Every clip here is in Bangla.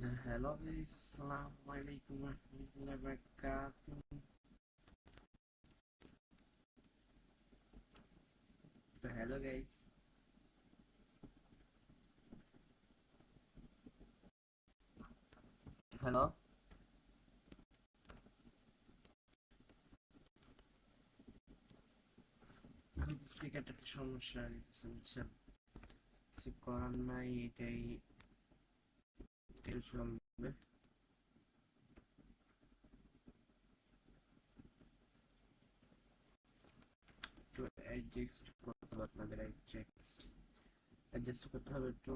Hello guys, Assalamualaikum warahmatullahi wabarakatuh. তো হ্যালো গাইস হ্যালো স্পিকারটা একটু সমস্যা হয়েছে বুঝছেন কিছু করার নাই এটাই এটাই চলবে একটু অ্যাডজাস্ট করতে হবে আপনাদের অ্যাডজাস্ট অ্যাডজাস্ট করতে হবে একটু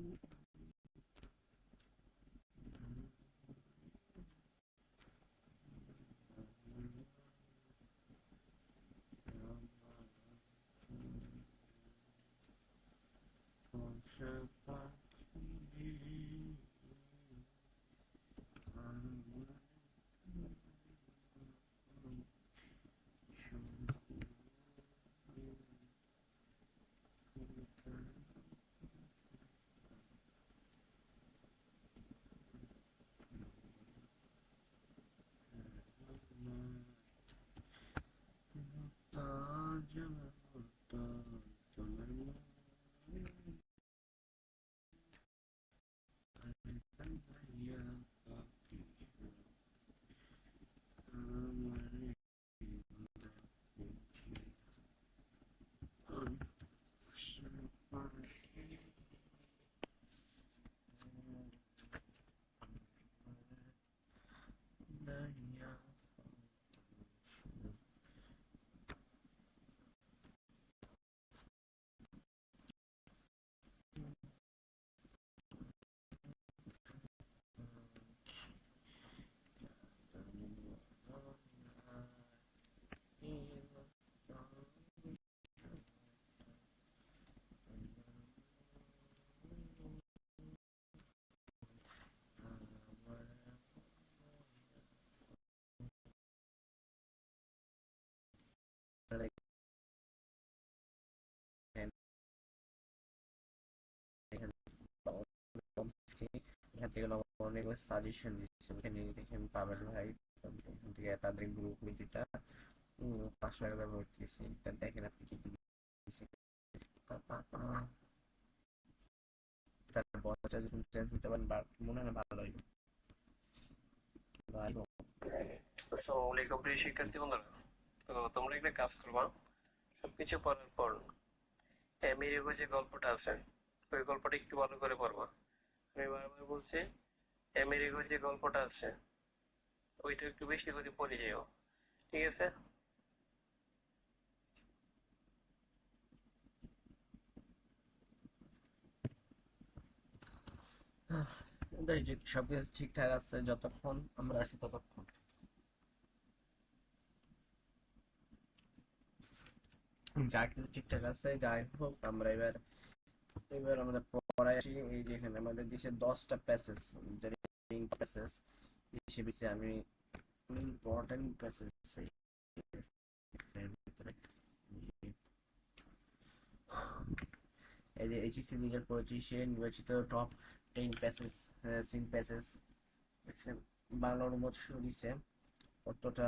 পোষা থেকে সাজেশন দিচ্ছে। এখানে দেখেন পাবেন ভাই এখান থেকে তাদের গ্রুপ মিটিটা পাঁচশো টাকা দিয়েছি দেখেন আপনি কি মনে হয় ভালো তো তোমরা একটা কাজ করবা। সবকিছু পড়ার পর যে গল্পটা আছে, ওই গল্পটা একটু ভালো করে পড়বা। আমি বারবার বলছি আমেরিকো যে গল্পটা আছে, ওইটা একটু বেশি করে পড়ে যাও। ঠিক আছে? সবকিছু ঠিকঠাক আছে, যতক্ষণ আমরা আছি ততক্ষণ। যা কিছু ঠিকঠাক আছে, যাই হোক, আমরা এবার এবার আমাদের পড়ায় আসি, এই যে আমাদের দিছে দশটা প্যাসেজ প্যাসেজ হিসেবে আমি ইম্পর্টেন্ট প্যাসেজ এই যে এইচএসসি দুই হাজার নির্বাচিত top ten passage seen passage দেখছেন বাংলা অনুবাদ শুরু দিছে। কতটা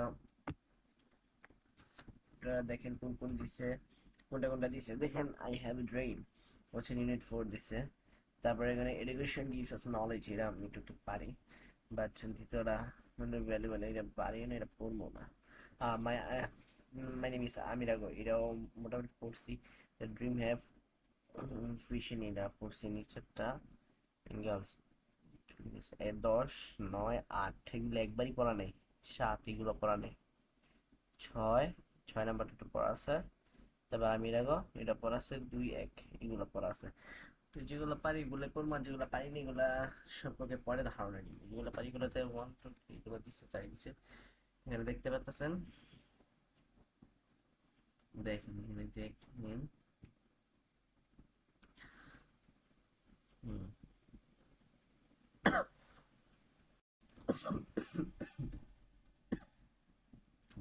দেখেন, কোন কোন দিছে, কোনটা কোনটা দিছে, দেখেন আই হ্যাভ এ ড্রিম হচ্ছে ইউনিট ফোর দিছে। তারপরে এখানে এডুকেশন গিভস আস নলেজ এটা আমি একটু একটু পারি। বাট দ্বিতীয়টা মানে ভ্যালুয়েবল এটা পারি না এটা পড়ব না। মাই মাই নেম ইস আমিরাগো এটাও মোটামুটি পড়ছি। ড্রিম হ্যাভ ফিশন এটা পড়ছি নিচেরটা। গার্লস দশ, নয়, আট, এগুলো একবারই পড়া নেই। সাত, এগুলো পড়া নেই। ছয় ছয় নাম্বারটা একটু পড়া আছে। তারপর আমি রাখো এটা পড়া আছে দুই, এক, এগুলো পড়া আছে। তো যেগুলো পারি, এগুলো পড়ব আর যেগুলো পারি না এগুলা সম্পর্কে পরে ধারণা নিই যেগুলো পারি এগুলোতে ওয়ান টু থ্রি এগুলো দিচ্ছে চাই দিচ্ছে এখানে দেখতে পাচ্ছেন দেখেন, এখানে দেখেন।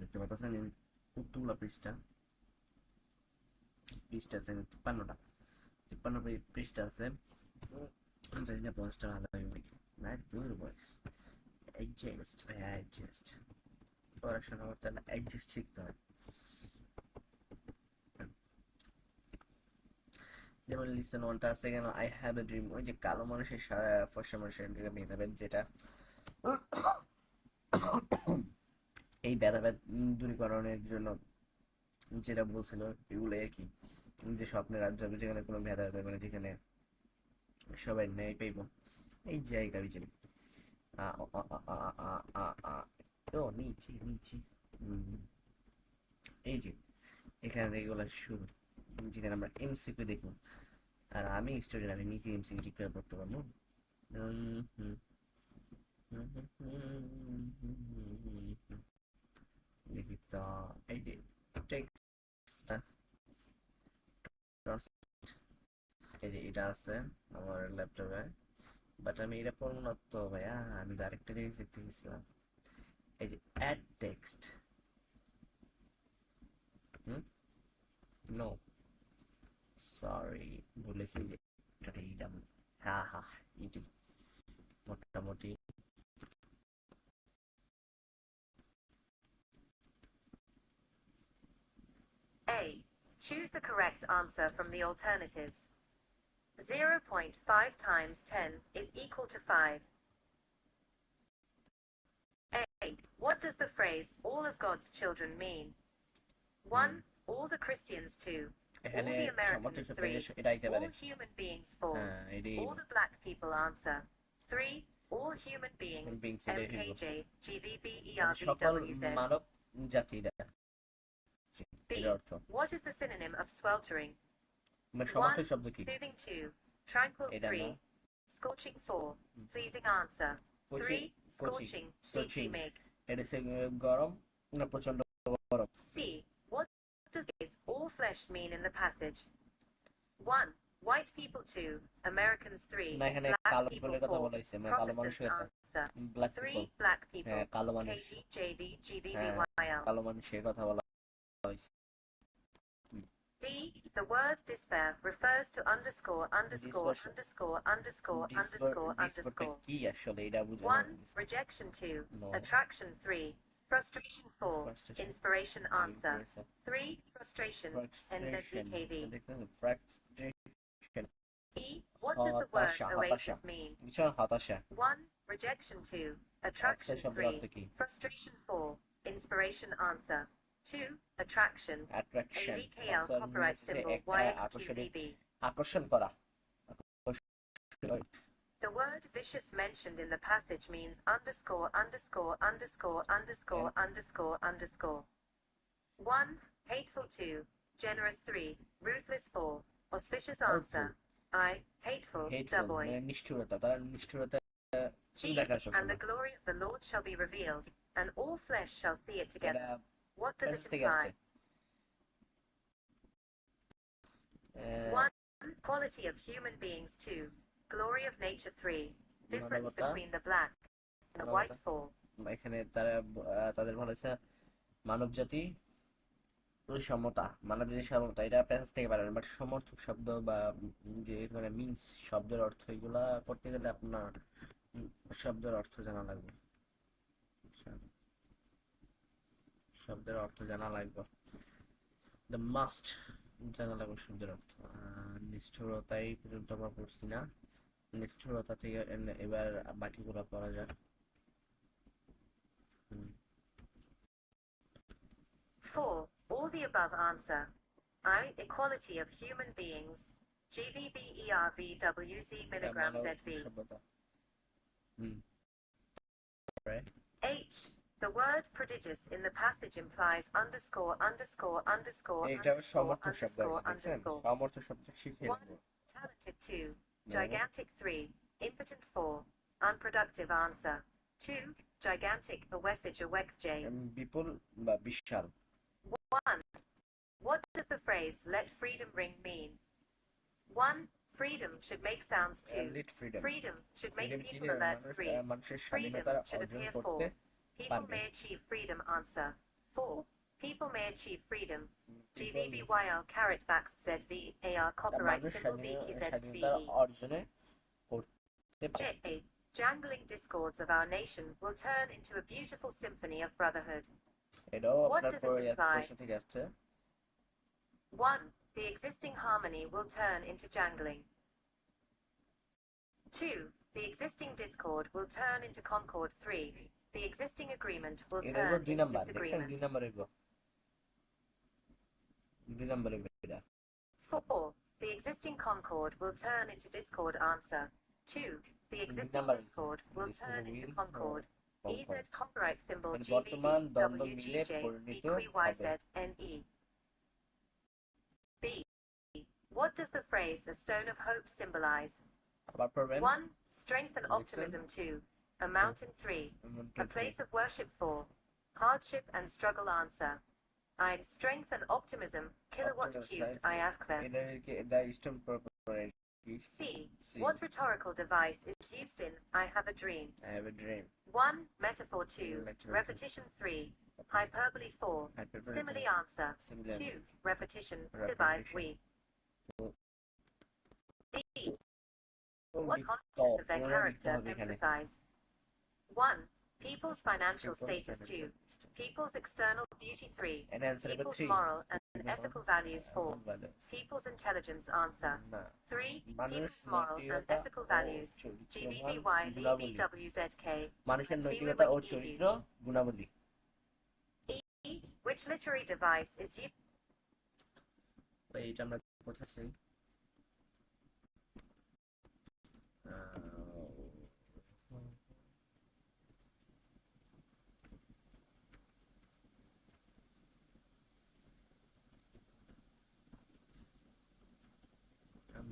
দেখতে পাচ্ছেন কতগুলো পৃষ্ঠা। পৃষ্ঠা আছে তিপ্পান্নটা। তিপ্পান্ন পৃষ্ঠা আছে জানি না বয়সটা ভালো হবে না দূর বয়স অ্যাডজাস্ট ভাই অ্যাডজাস্ট পড়াশোনা করতে হলে অ্যাডজাস্ট শিখতে হয় যেমন লিসন ওয়ানটা আছে কেন আই হ্যাভ এ ড্রিম ওই যে কালো মানুষের ফর্সা মানুষের ভেদাভেদ যেটা এই ভেদাভেদ দূরীকরণের জন্য যেটা বলছিল এগুলো আর কি যে স্বপ্নের রাজ্য হবে যেখানে কোনো ভেদাভেদ হবে না যেখানে সবাই ন্যায় পাইব এই জায়গা বিচারি নিচে নিচে এই যে এখানে থেকে এগুলো শুরু যেখানে আমরা এমসিকিউ দেখব আর আমি স্টুডেন্ট আমি নিজে এমসিকিউ ডিক্লেয়ার করতে পারব। দেখি তো এই যে যে এটা আছে আমার ল্যাপটপে বাট আমি এটা পড়ব না তো ভাইয়া, আমি আরেকটা জিনিস দেখতে গেছিলাম। এই যে অ্যাড টেক্সট হুম? নো সরি বলেছি যে হ্যাঁ হ্যাঁ এটি। মোটামুটি Choose the correct answer from the alternatives. 0.5 times 10 is equal to 5. A. What does the phrase, all of God's children, mean? 1. All the Christians 2. All the Americans 3. All human beings 4. All the black people answer. 3. All human beings, MKJ, GVB, B. এর অর্থ What is the synonym of sweltering? মানে সমর্থ 1. শব্দ কি Soothing 2. Tranquil এটা 3. না Scorching 4. হুম। Pleasing answer. কচি 3. কচি Scorching. Scorching. CP make. এটা হচ্ছে গরম না প্রচন্ড গরম C. What does this all flesh mean in the passage? 1. White people 2. Americans 3. না এখানে Black কালো people পিপলের কথা 4. বলা হয়েছে মানে কালো Protestants মানুষের কথা answer. Black 3. People Black people. হ্যাঁ কালো মানুষ KD, JV, GVB, হ্যাঁ YL. কালো মানুষের কথা বলা হয়েছে D. The word despair refers to underscore underscore underscore underscore underscore underscore. One. Rejection. Two. No. Attraction. Three. Frustration 4. Frustration. Inspiration answer. 3. Frustration. E. What does the word oasis mean? 1. Rejection 2. Attraction 3. Frustration 4. Inspiration answer. 2. Attraction. Attraction AVKL copyright symbol আকর্ষণীয় YXQVB. আকর্ষণ করা আকর্ষণ- The word vicious mentioned in the passage means underscore, underscore, underscore, underscore, underscore, underscore. 1. Hateful 2. Generous 3. Ruthless 4. Auspicious answer. I. Hateful. hateful, Double. মানে নিষ্ঠুরতা তারা নিষ্ঠুরতা G. দেখা And the সবসময় glory of the Lord shall be revealed, and all flesh shall see it together. What does message it imply? Ah, 1. Quality of human beings 2. Glory of nature 3. Difference between the black and the white। 4. এখানে তারা তাদের বলা মানব জাতি সমতা মানব জাতির সমতা এটা প্যাসেজ থেকে পারেন বাট সমর্থক শব্দ বা যে মানে মিন্স শব্দের অর্থ এগুলা করতে গেলে আপনার শব্দের অর্থ জানা লাগবে শব্দের অর্থ জানা লাগবে দ্য মাস্ট জানা লাগবে শব্দের অর্থ নিষ্ঠুরতাই পর্যন্ত আমরা পড়ছি না নিষ্ঠুরতা থেকে এবার বাকিগুলো পড়া যাক 4. All the above answer. I. Equality of human beings. GVB ERV WZ milligram ZV. সভ্যতা H. The word prodigious in the passage implies underscore, underscore, underscore, এটা underscore, সমর্থক শব্দ underscore, আছে দেখছেন underscore. সমর্থক শব্দ শিখে 1. নেবো Talented 2. No. Gigantic 3. Impotent 4. Unproductive answer. 2. Gigantic awesage awek J. Um, বিপুল বা বিশাল 1. What does the phrase let freedom ring mean? 1. Freedom should make sounds 2. Lead freedom Freedom should make freedom কি people alert 3. মানুষের Freedom স্বাধীনতা should অর্জন appear করতে 4. People may achieve freedom. Answer. 4. People may achieve freedom. GVBYR carrot vax z v a r copyright symbol BKZVE. Jangling discords of our nation will turn into a beautiful symphony of brotherhood. What does it imply? 1. The existing harmony will turn into jangling. 2. The existing discord will turn into concord 3. The existing agreement will turn into number. disagreement. Next number number. Four. The existing concord will turn into discord. Answer. Two. The existing discord will turn into concord. EZ copyright symbol GVWGJ B. What does the phrase a stone of hope symbolize? 1. Strength and optimism. 2 a mountain three, a place of worship four, hardship and struggle answer. I'm strength and optimism, kilowatt cubed I have cleft. C. What rhetorical device is used in I have a dream? I have a dream. 1. Metaphor 2. Repetition 3. Hyperbole 4. Simile answer. 2. Repetition. Survive we. D. What content of their character emphasize 1. People's financial status 2. People's external beauty 3. এর অ্যানসার হবে People's 3 moral and ethical values 4. People's intelligence answer. না 3. মানুষ People's moral and নৈতিকতা ethical ও values. চরিত্রবান GVBY গুণাবলী BBWZK. মানুষের and নৈতিকতা ও Freewood চরিত্র EVH. গুণাবলী E. Which literary device is used? এইটা আমরা পড়তেছি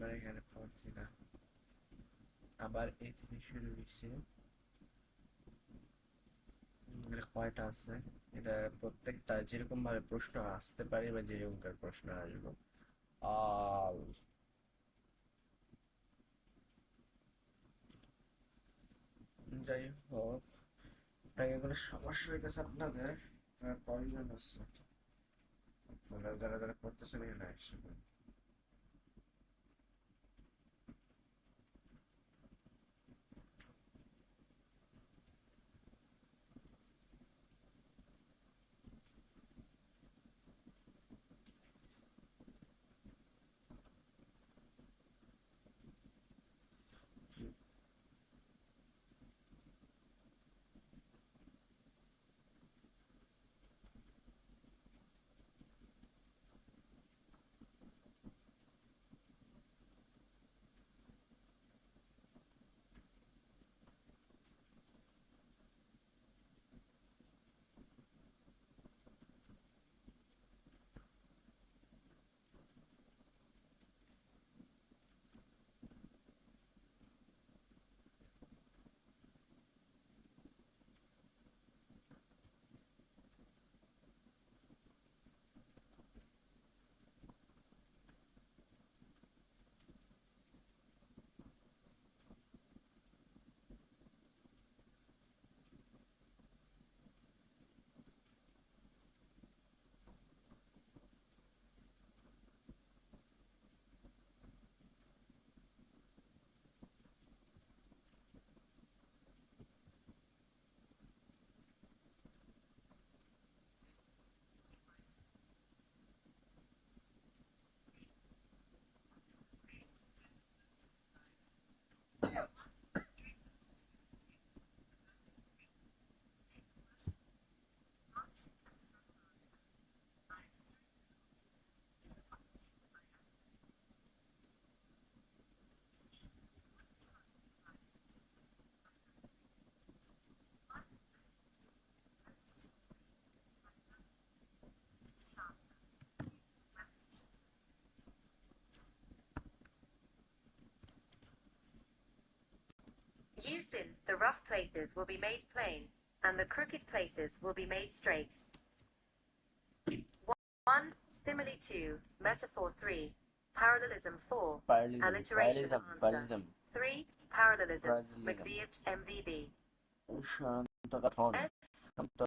আমরা এখানে পাচ্ছি না আবার এই থেকে শুরু হয়েছে কয়টা আছে এটা প্রত্যেকটা যেরকম ভাবে প্রশ্ন আসতে পারে বা যেরকম প্রশ্ন আসবে all যাই হোক কোনো সমস্যা হইতেছে আপনাদের আপনার কয়জন আছে আপনারা যারা যারা পড়তেছেন এখানে আসছে Used in the rough places will be made plain, and the crooked places will be made straight. 1. Simile 2. Metaphor 3. Parallelism 4. Parallelism Alliteration parallelism answer. Parallelism 3. Parallelism. Parallelism. McVeigh MVB. শান্ত গঠন F. শান্ত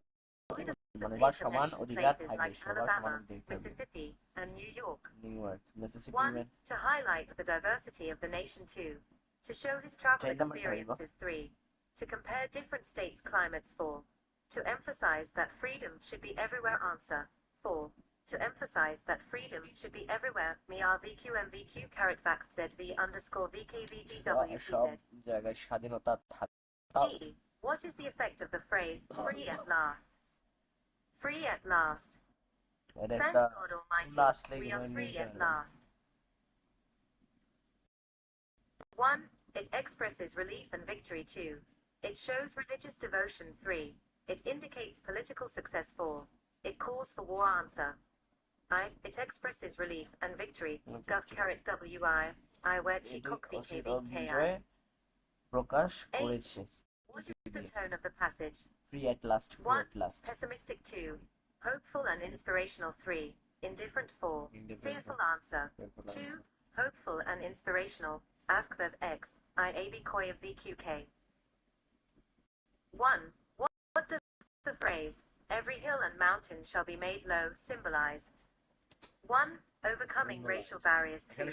Why does মানে সবার name সমান mention অধিকার places থাকবে like সবার সমান Alabama, অধিকার থাকবে Mississippi, and New York. New York Mississippi 1. To highlight the diversity of the nation 2. To show his travel experiences 3. To compare different states' climates 4. To emphasize that freedom should be everywhere answer 4. To emphasize that freedom should be everywhere, me RVQMVQ carrot fact ZV underscore VKVDWPZ. What is the effect of the phrase free at last? Free at last. Thank God Almighty, we are free at last. 1. It expresses relief and victory 2. It shows religious devotion 3. It indicates political success 4. It calls for war answer. I. It expresses relief and victory. And Gov victory. carrot WI. I wear এটি Chikok অসিত VKVKI. বিজয় প্রকাশ Eight. করেছে What is the tone of the passage? Free at last free One. At last Pessimistic 2. Hopeful and inspirational 3. Indifferent 4. Indifferent Fearful answer. Fearful 2. answer. Hopeful and inspirational. Avkvev X. IAB Koi of VQK. 1. What, what does the phrase, every hill and mountain shall be made low, symbolize? 1. Overcoming symbolize. racial barriers 2.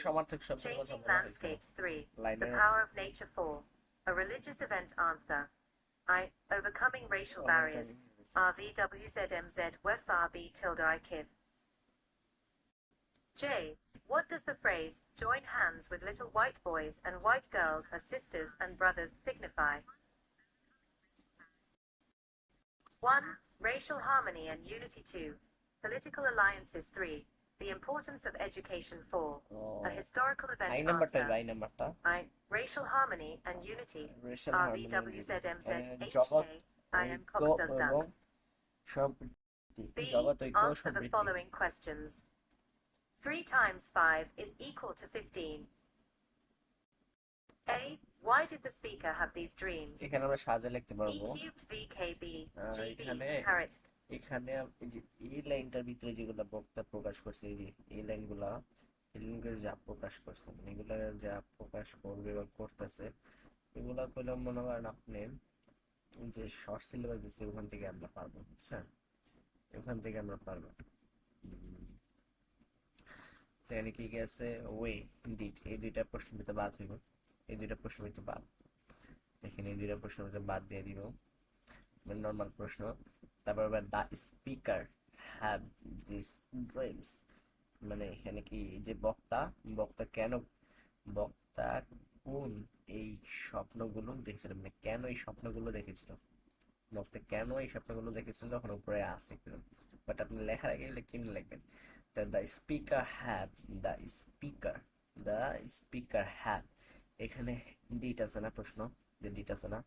Changing landscapes 3. The power of nature 4. A religious event answer. I. Overcoming racial barriers. RVWZMZ WFRB tilde IKIV. J. What does the phrase, join hands with little white boys and white girls as sisters and brothers, signify? 1. Racial harmony and unity 2. Political alliances 3. The importance of education 4. Oh. A historical event I number answer. I, number I. Racial harmony and unity. Racial I am Cox Dunk. B. Answer the following questions. 3 times 5 is equal to 15. A. Why did the speaker have these dreams? এখানে আমরা সাজা লিখতে E পারব cubed VKB GB এখানে- এই লাইনটার ভিতরে যেগুলো বক্তা প্রকাশ করছে এই লাইনগুলা এই লাইনগুলো যা প্রকাশ করছে মানে এগুলা যা প্রকাশ করবে বা করতেছে এগুলা করলে মনে করেন আপনি যে শর্ট সিলেবাস দিচ্ছে ওখান থেকে আমরা পারব বুঝছেন ওখান থেকে আমরা পারব এখানে কি কি আছে ওয়ে ইনডিড এই দুইটা প্রশ্ন ভিতরে বাদ হইব। এই দুইটা প্রশ্ন ভিতরে বাদ। দেখেন এই দুইটা প্রশ্ন ভিতরে বাদ দিয়ে দিব। নর্মাল প্রশ্ন। তারপর আবার the speaker have this dreams মানে এখানে কি যে বক্তা বক্তা কেন, বক্তা কোন এই স্বপ্নগুলো দেখেছিল? মানে কেন এই স্বপ্নগুলো দেখেছিল? বক্তা কেন এই স্বপ্নগুলো দেখেছিল? ওখানে উপরে আছে। বাট আপনি লেখার আগে কেমনি লিখবেন? The speaker have the speaker the speaker have এখানে ডিট আছে না প্রশ্ন? যে ডিট আছে না?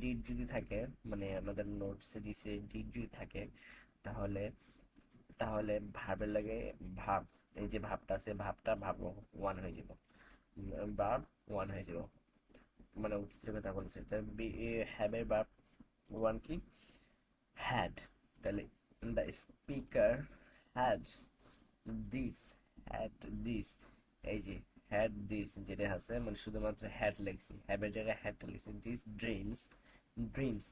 ডিট যদি থাকে মানে আমাদের নোটসে দিছে ডিট যদি থাকে, তাহলে তাহলে ভার্বের লাগে ভাব। এই যে ভাবটা আছে, ভাবটা ভাব ওয়ান হয়ে যাব। ভার্ব ওয়ান হয়ে যাব। মানে অতীতের কথা বলেছে। হ্যাবের ভার্ব ওয়ান কি? হ্যাড তাহলে the speaker had this had this এই যে হ্যাড দিস যেটা আছে মানে শুধুমাত্র হ্যাড লেগছি হ্যাবের জায়গায় হ্যাডটা লিখছি। দিস ড্রিমস ড্রিমস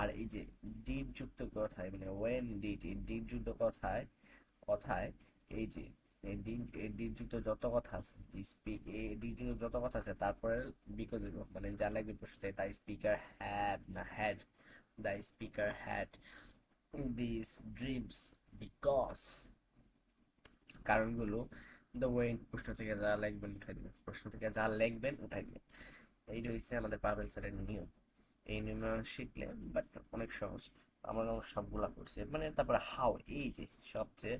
আর এই যে ডিড যুক্ত কথায় মানে ওয়েন ডিড এই ডিড যুক্ত কথায় কথায়, এই যে ডিড যুক্ত যত কথা আছে স্পিক ডিড যুক্ত যত কথা আছে, তারপরে বিকজ মানে যা লাগবে প্রশ্নে তাই স্পিকার হ্যাড না had the speaker had this dreams because কারণগুলো ওয়েন প্রশ্ন থেকে যা লিখবেন উঠাই দিবেন। প্রশ্ন থেকে যা লিখবেন উঠাই দিবেন। এইটা হচ্ছে আমাদের পাবেল স্যারের নিয়ম। এই নিয়ম শিখলে বাট অনেক সহজ। আমরা সবগুলা করছি। মানে তারপরে হাউ এই যে সবচেয়ে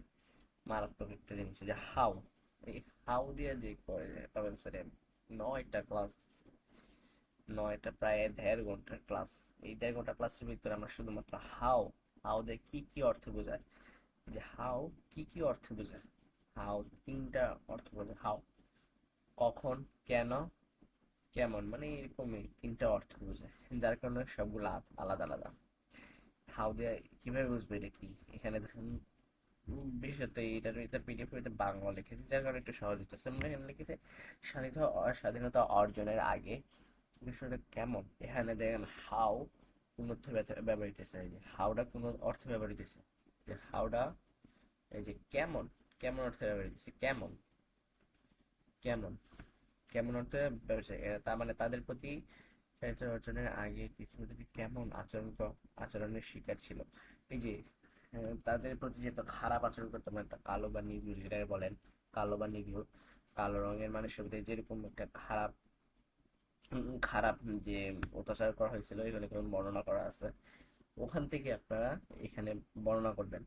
মারাত্মক একটা জিনিস যে হাউ এই হাউ দিয়ে যে করে পাবেল স্যারের নয়টা ক্লাস নয়টা প্রায় দেড় ঘণ্টার ক্লাস এই দেড় ঘণ্টা ক্লাসের ভিতরে আমরা শুধুমাত্র হাউ হাউ দিয়ে কি কি অর্থ বোঝায়? যে হাউ কি কি অর্থ বোঝায়? হাউ, তিনটা অর্থ বোঝায় হাউ, কখন, কেন, কেমন মানে এরকমই তিনটা অর্থ বোঝায় যার কারণে সবগুলো আলাদা আলাদা। হাউ দিয়ে কীভাবে বুঝবে এটা কি? এখানে দেখুন, বিশেষত এটার এটার পিডিএফ এর বাংলা লিখেছি, যার কারণে একটু সহজ হচ্ছে মানে এখানে লিখেছে, স্বাধীনতা স্বাধীনতা অর্জনের আগে, বিষয়টা কেমন? এখানে দেখেন, হাউ কোন অর্থে ব্যবহৃত হয়েছে কোন অর্থে ব্যবহৃত হয়েছে এই যে কেমন কেমন অর্থে ব্যবহৃত হয়েছে কেমন? কেমন? কেমন অর্থে হয়েছে? তার মানে তাদের প্রতি অর্জনের আগে পৃথিবীতে কেমন আচরণ আচরণের শিকার ছিল। এই যে তাদের প্রতি যে খারাপ আচরণ করতো মানে একটা কালো বা নিগ্রো যেটা বলেন, কালো বা নিগ্রো, কালো রঙের মানুষের প্রতি যেরকম একটা খারাপ খারাপ যে অত্যাচার করা হয়েছিল, এখানে কোনো বর্ণনা করা আছে। ওখান থেকে আপনারা এখানে বর্ণনা করবেন।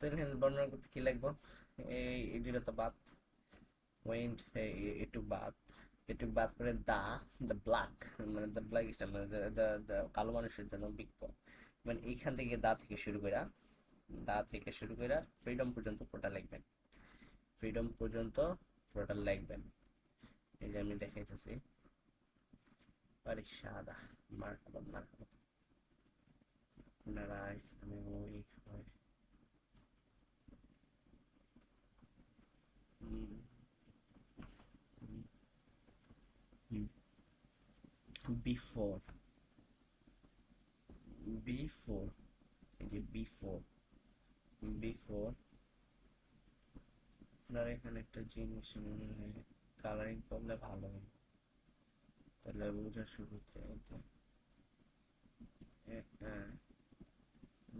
তো এখানে বর্ণনা করতে কি লিখব? এই তো বাদ। বাদ। বাদ করে দা মানে ব্ল্যাক ইস্টার মানে কালো মানুষের জন্য বিজ্ঞ মানে এইখান থেকে দা থেকে শুরু করে দা থেকে শুরু করে ফ্রিডম পর্যন্ত পুরোটা লিখবেন। ফ্রিডম পর্যন্ত পুরোটা লিখবেন। এই যে আমি দেখাইতেছি। আরে সাদা মার্কাবা মার্কাবা আপনারা এখানে ওই হয় হুম, হুম, হুম। Before. Before. এই যে before. Before. আপনার এখানে একটা জিনিস মনে হয় কালারিং করলে ভালো হয়। তাহলে বোঝার শুরুতে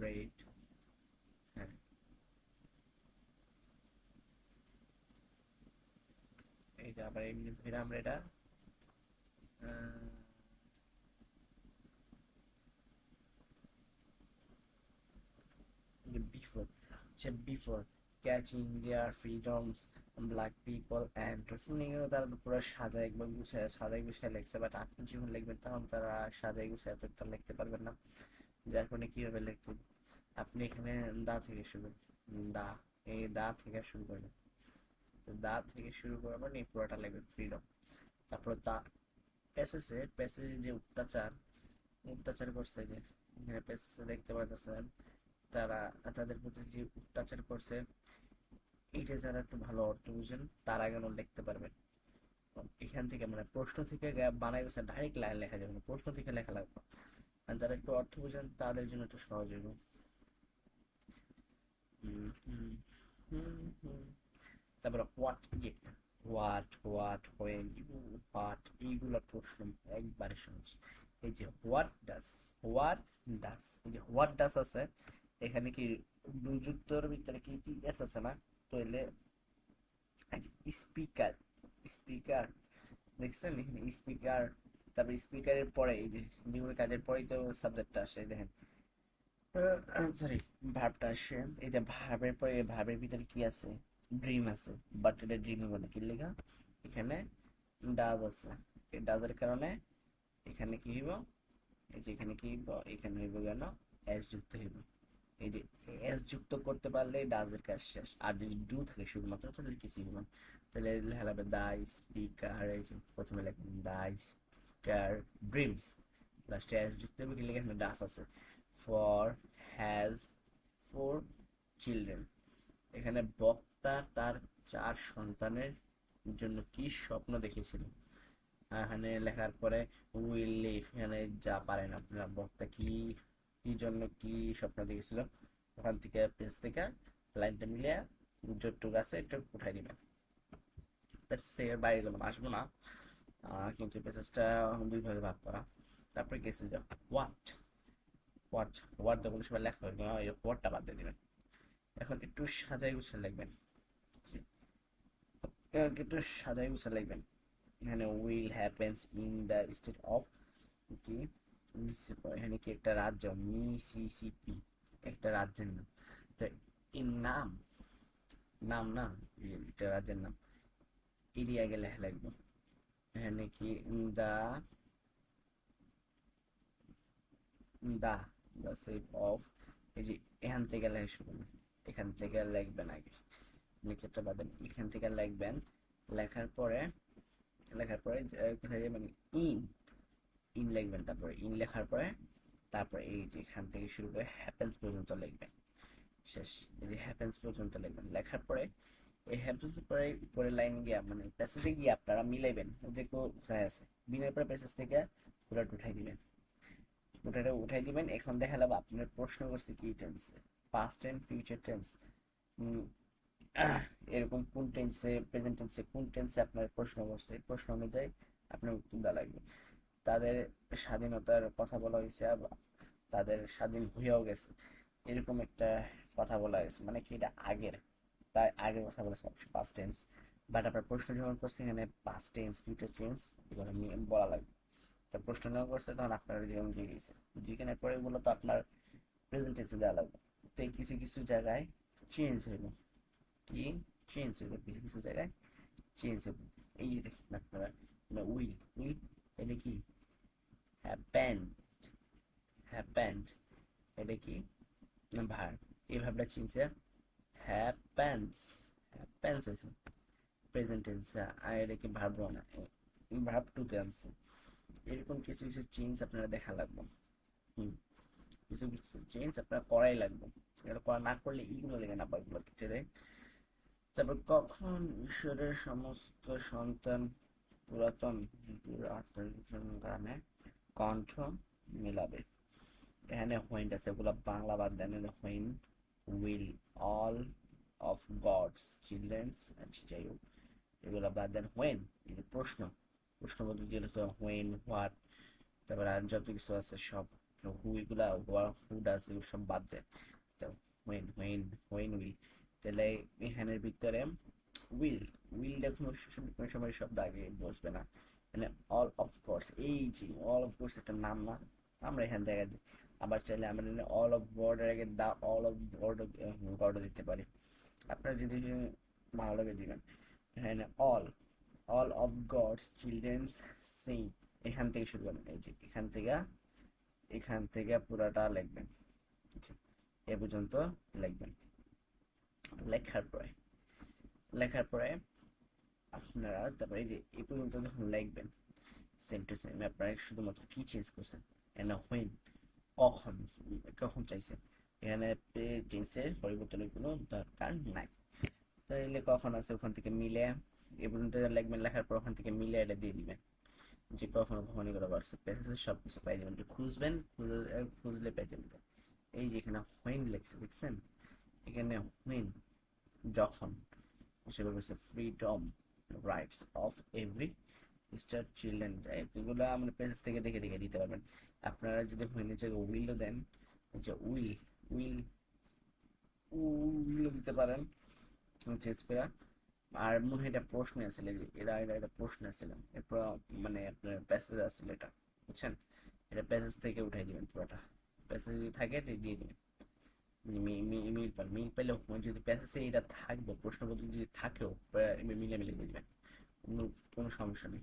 রেড হ্যাঁ। এইটা আবার এমনি ধরে আমরা এটা the before catching their freedoms black people and এগুলো তারা পুরো সাজায় একবার গুছায় সাজায় গুছায় লিখছে বাট আপনি যখন লিখবেন তখন তারা সাজায় গুছায় এতটা লিখতে পারবেন না। যার কারণে কীভাবে লিখবেন আপনি এখানে দা থেকে শুরু। দা, এই দা থেকে শুরু করবেন। দা থেকে শুরু করবেন এই পুরোটা লিখবেন ফ্রিডম তারপর দা প্যাসেজে প্যাসেজে যে অত্যাচার অত্যাচার করছে যে, এখানে প্যাসেজে দেখতে পাচ্ছেন তারা তাদের প্রতি যে অত্যাচার করছে, এইটা যারা একটু ভালো অর্থ বুঝেন, তারা কেন লিখতে পারবেন। এখান থেকে মানে প্রশ্ন থেকে বানাই গেছে ডাইরেক্ট লাইন লেখা যাবে না, প্রশ্ন থেকে লেখা লাগবে। আর যারা একটু অর্থ বুঝেন, তাদের জন্য একটু সহজ হইব। তারপরে what what what when what এইগুলো প্রশ্ন একবারে সহজ। এই যে হোয়াট ডাস হোয়াট ডাস এই যে হোয়াট ডাস আছে এখানে কি দুযুক্তর ভিতরে কি কি এস আছে না? তাহলে স্পিকার স্পিকার দেখছেন? এখানে স্পিকার তারপর স্পিকারের পরে, এই যে যেগুলো কাজের পরেই তো সাবজেক্টটা আসে দেখেন। সরি ভার্বটা আসে। এই যে ভার্বের পরে ভার্বের ভিতরে কি আছে? ড্রিম আছে। বাট এটা ড্রিম হবে না কি লেখা এখানে ডাজ আছে। এই ডাজের কারণে এখানে কি হইব? এই যে এখানে কি হইব? এখানে হইব কেন এস যুক্ত হইব। এই যে এস যুক্ত করতে পারলে ডাজের কাজ শেষ। আর যদি ডু থাকে, শুধুমাত্র তাহলে কিছু হইব না তাহলে লেখা লাগবে দা স্পিকার এই যে প্রথমে লিখবেন দা স্পিকার ড্রিমস লাস্টে এস যুক্ত হবে, কি এখানে ডাস আছে। ফর হ্যাজ ফোর চিলড্রেন এখানে বক্তা তার চার সন্তানের জন্য কি স্বপ্ন দেখেছিল? এখানে লেখার পরে উইল লিভ এখানে যা পারেন আপনারা, বক্তা কি কি জন্য কি স্বপ্ন দেখেছিল? ওখান থেকে পেজ থেকে লাইনটা মিলিয়ে যতটুকু আছে, একটু উঠাই দিবেন থেকে বাইরে গেলাম, আসব না। কিন্তু পেজেসটা দুই ভাগে করা। তারপরে গেছে যে হোয়াট হোয়াট হোয়াট যখন সবাই লেখা হবে না এই হোয়াটটা বাদ দিয়ে দিবেন। এখন একটু সাজাই গুছিয়ে লিখবেন একটু সাজাই গুছিয়ে লিখবেন এখানে will happens in the state of কি? এখানে কি একটা রাজ্য? মিসিসিপি, একটা রাজ্যের নাম। তো এই নাম নাম না, একটা রাজ্যের নাম। এরিয়া গেলে লাগবে। এখানে কি? দা দা দা সেপ অফ এই যে এখান থেকে শুরু এখান থেকে লিখবেন আগে। নিচেরটা বাদেন এখান থেকে লিখবেন। লেখার পরে লেখার পরে কোথায় যাবেন? ইন। ইন লিখবেন, তারপরে ইন লেখার পরে তারপরে এই যে এখান থেকে শুরু করে হ্যাপেন্স পর্যন্ত লিখবেন। শেষ, এই যে হ্যাপেন্স পর্যন্ত লিখবেন। লেখার পরে এই হ্যাপেন্স পরে উপরে লাইন গিয়া মানে প্যাসেজে গিয়ে আপনারা মিলাইবেন। যে কোথায় আছে বিনের পরে প্যাসেজ থেকে পুরো উঠাই দিবেন। ওটা উঠাই দিবেন, এখন দেখা যাবে আপনার প্রশ্ন করছে কি টেন্সে পাস্ট টেন্স ফিউচার টেন্স এরকম কোন টেন্সে প্রেজেন্ট টেন্সে কোন টেন্সে আপনার প্রশ্ন করছে? প্রশ্ন অনুযায়ী আপনার উত্তর দেওয়া লাগবে। তাদের স্বাধীনতার কথা বলা হয়েছে তাদের স্বাধীন হয়েও গেছে। এরকম একটা কথা বলা হয়েছে। মানে কি এটা আগের? তাই আগের কথা বলেছে অবশ্যই পাস্ট টেন্স বাট আপনার প্রশ্ন যখন করছে, এখানে পাস্ট টেন্স ফিউচার টেন্স এগুলো বলা লাগবে। তো প্রশ্ন যখন করছে, তখন আপনার যেমন জিজ্ঞেস জিজ্ঞানের পরে এগুলো তো আপনার প্রেজেন্ট টেন্সে দেওয়া লাগবে। তো এই কিছু কিছু জায়গায় চেঞ্জ হইল। কি? চেঞ্জ হইল। কিছু কিছু জায়গায় চেঞ্জ হইল। এই যে দেখেন আপনারা উইল উইল এটা কি? হ্যাপেন্ড হ্যাপেন্ড এটা কি? না ভার এই ভাবটা চিনছে? হ্যাপেন্স হ্যাপেন্স আছে। প্রেজেন্ট টেন্স আর এটা কি ভার্ব না? ভার্ব টুতে আনছে। এরকম কিছু কিছু চেঞ্জ আপনারা দেখা লাগবে। হুম, কিছু কিছু চেঞ্জ আপনারা করাই লাগবে। এগুলো করা না করলে এইগুলো লেগে না পারগুলো কেটে দেয় তারপর কখন ঈশ্বরের সমস্ত সন্তান পুরাতন গানে কণ্ঠ মিলাবে। এখানে হোয়েন্ট আছে ওগুলো বাংলা বাদ দেন when will all of gods childrens আচ্ছা যাই হোক, এগুলো বাদ দেন হোয়েন প্রশ্ন। প্রশ্ন বলতে যেগুলো হোয়েন হোয়াট তারপর আর যত কিছু আছে সব হু এগুলা হু ডাস এগুলো সব বাদ দেয় তো হোয়েন হোয়েন হোয়েন উইল তাহলে এখানের ভিতরে উইল উইল দেখুন কোনো সময় শব্দ আগে বসবে না। মানে অল অফ কোর্স এই যে অল অফ কোর্স একটা নাম না, আমরা এখান থেকে আবার চাইলে আমরা অল অফ গডের আগে দা অল অফ গড গডও দিতে পারি। আপনারা যদি ভালো লাগে দিবেন হ্যাঁ all all of gods childrens same এখান থেকে শুরু করবেন। এই যে এখান থেকে এখান থেকে পুরাটা লিখবেন। এ পর্যন্ত লিখবেন। লেখার পরে লেখার পরে আপনারা তারপরে এই যে, এ পর্যন্ত যখন লিখবেন সেম টু সেম আপনারা শুধুমাত্র কি চেঞ্জ করছেন? এখানে হোয়েন কখন কখন চাইছেন? এখানে টেন্সের পরিবর্তনের কোনো দরকার নাই। তাহলে কখন আছে ওখান থেকে মিলে, এ পর্যন্ত লিখবেন, লেখার পর ওখান থেকে মিলে এটা দিয়ে দিবেন। যে কখনো কখনো এগুলো হোয়াটসঅ্যাপ পেজে সব কিছু পাই যাবেন। খুঁজবেন, খুঁজে, খুঁজলে পেয়ে যাবেন। এই যে এখানে হোয়েন লেখছে দেখছেন এখানে হোয়েন যখন হিসেবে বলছে freedom rights of every star children এগুলো আমরা পেজ থেকে দেখে দেখে দিতে পারবেন। আপনারা যদি হোয়েনের জায়গায় উইলও দেন যে উইল উইল, উইলও দিতে পারেন। করে আর মনে হয় এটা প্রশ্ন আসলে যে এরা, এটা এটা প্রশ্ন আসছিল এরপর মানে আপনার প্যাসেজ আসছিল এটা, বুঝছেন? এটা প্যাসেজ থেকে উঠাই দিবেন পুরোটা। প্যাসেজ যদি থাকে, দিয়ে দিবেন। মিল পান যদি প্যাসেজে এটা থাকবে প্রশ্নপত্র যদি থাকেও মিলে মিলে দিবেন কোনো কোনো সমস্যা নেই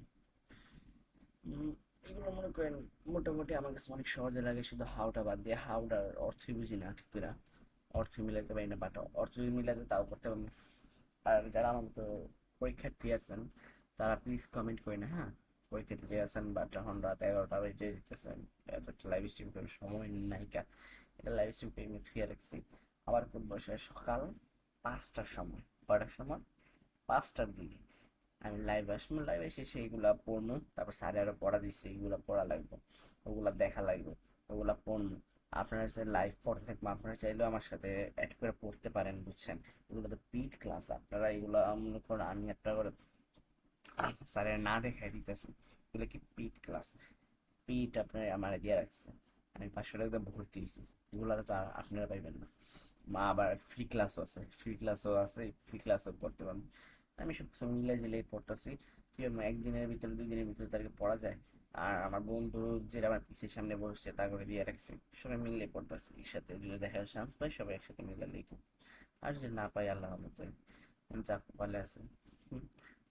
এগুলো মনে করেন মোটামুটি আমার কাছে অনেক সহজে লাগে শুধু হাওটা বাদ দিয়ে হাওটার অর্থই বুঝি না ঠিক করে অর্থ মিলাতে পারি না বাট অর্থ যদি মিলাতে তাও করতে পারব আর যারা আমার মতো পরীক্ষার্থী আছেন তারা প্লিজ কমেন্ট করে না হ্যাঁ পরীক্ষাতে যে আছেন বা যখন রাত এগারোটা বেজে যেতেছেন এত লাইভ স্ট্রিম করার সময় নাইকা এটা লাইভ স্ট্রিম আমি থুয়ে রাখছি আবার করব সে সকাল পাঁচটার সময় কয়টার সময়? পাঁচটার দিকে। আমি লাইভ আসব লাইভ এসে সেইগুলা পড়ব, তারপর স্যারে আরও পড়া দিচ্ছে এগুলা পড়া লাগবে, ওগুলা দেখা লাগবে, ওগুলা পড়ব। আপনারা যে লাইভ পড়তে থাকব, আপনারা চাইলেও আমার সাথে অ্যাড করে পড়তে পারেন, বুঝছেন? এগুলো তো পিট ক্লাস আপনারা এগুলো মনে করেন, আমি একটা করে স্যারের না দেখাই দিতেছি, এগুলো কি পিট ক্লাস পিট আপনার আমার দিয়ে রাখছে। আমি পাঁচশো টাকা ভর্তি দিয়েছি এগুলো তো আপনারা পাইবেন না। মা আবার ফ্রি ক্লাসও আছে। ফ্রি ক্লাসও আছে ফ্রি ক্লাসও পড়তে পারবেন। আমি সব কিছু মিলে জিলে পড়তেছি। কি একদিনের ভিতরে, দুই দিনের ভিতরে তাদেরকে পড়া যায়। আর আমার বন্ধু যেটা আমার পিসের সামনে বসছে তা করে দিয়ে রাখছি। সবাই মিলে পড়তেছি। একসাথে যদি দেখার চান্স পাই, সবাই একসাথে মিলে লিখি। আর যদি না পাই আল্লাহ মতো যা কপালে আছে।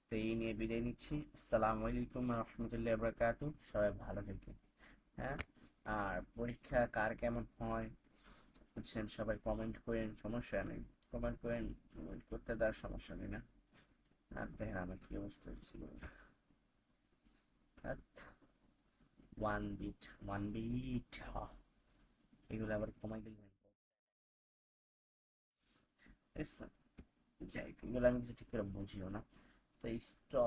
তো এই নিয়ে বিদায় নিচ্ছি। আসসালামু আলাইকুম রহমতুল্লাহ বরকাতু সবাই ভালো থাকবেন। হ্যাঁ? আর পরীক্ষা কার কেমন হয়, বুঝছেন? সবাই কমেন্ট করেন, সমস্যা নেই। কমেন্ট করেন, comment করতে দেওয়ার সমস্যা নেই না। আর দেখেন আমার কি অবস্থা হচ্ছে ওয়ান বিট ওয়ান বিট এগুলো আবার কমাই দিলে যাই এগুলো আমি কিছু ঠিক করে বুঝিও না। তো স্টপ